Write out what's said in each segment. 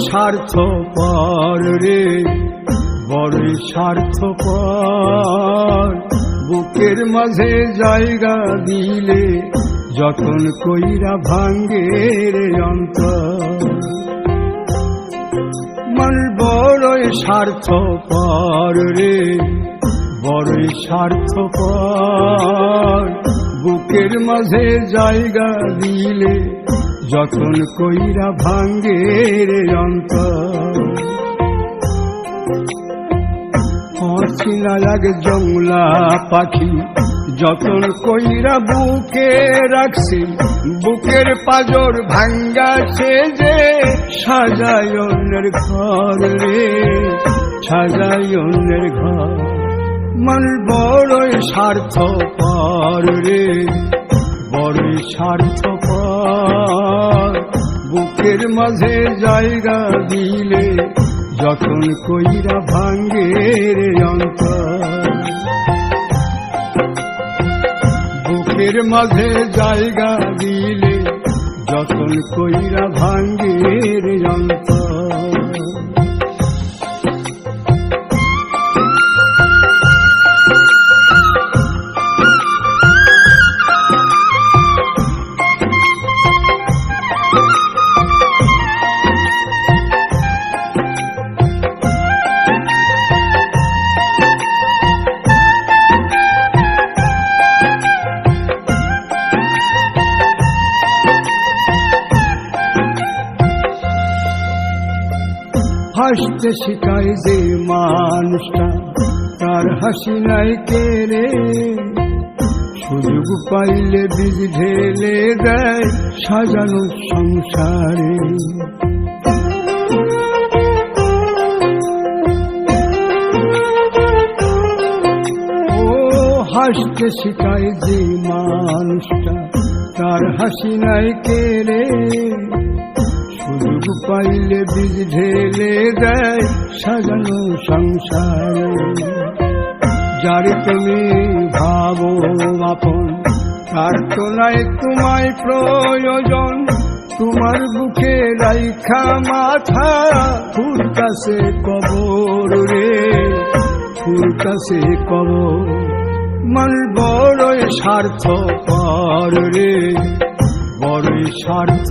স্বার্থ পর রে বড়ই স্বার্থ পর বুকের মাঝে জায়গা দিলে যতন কইরা ভাঙ্গে রে মন বড়ই স্বার্থ পর রে, বড়ই স্বার্থ পর বুকের মাঝে জায়গা দিলে যতন কইরা ভাঙ্গে রে অচিনা এক জংলা পাখি, যতন কইরা বুকে রাখছি, বুকের পাজর ভাঙ্গাছে যে সাজায় অন্যের ঘর রে, সাজায় অন্যের ঘর। মন বড়ই স্বার্থ পর রে। বড়ই স্বার্থ পর বুকের মাঝে জায়গা দিলে যখন কইরা ভাঙ্গে রে বুকের মাঝে জায়গা দিলে যখন কইরা ভাঙ্গে রে হাসতে শিখায় যে মানুষটা, তার হাসি নাই কেড়ে। সুযোগ পাইলে বীজ ঢেলে দেয় সাজানো সংসারে। হাসতে শিখায় যে মানুষটা, তার হাসি নাই কেড়ে। সুযোগ পাইলে বীজ ঢেলে দেয়, সাজানো সংসারে। যারে তুমি ভাবো আপন, তার তো নাই তোমায় প্রয়োজন। তোমার বুকে রাইখা মাথা, ফুল কাছে কবর রে। ফুল কাছে কবর, মন বড়ই স্বার্থ পর রে। বড়ই স্বার্থ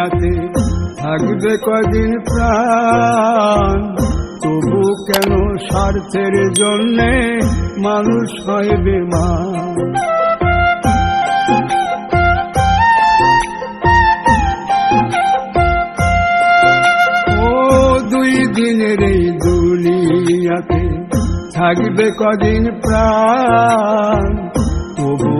দুনিয়াতে থাকবে কদিন প্রাণ। তবু কেন স্বার্থের জন্যে মানুষ হয় বেমান ও দুই দিনের এই দুনিয়াতে থাকবে কদিন প্রাণ। তবু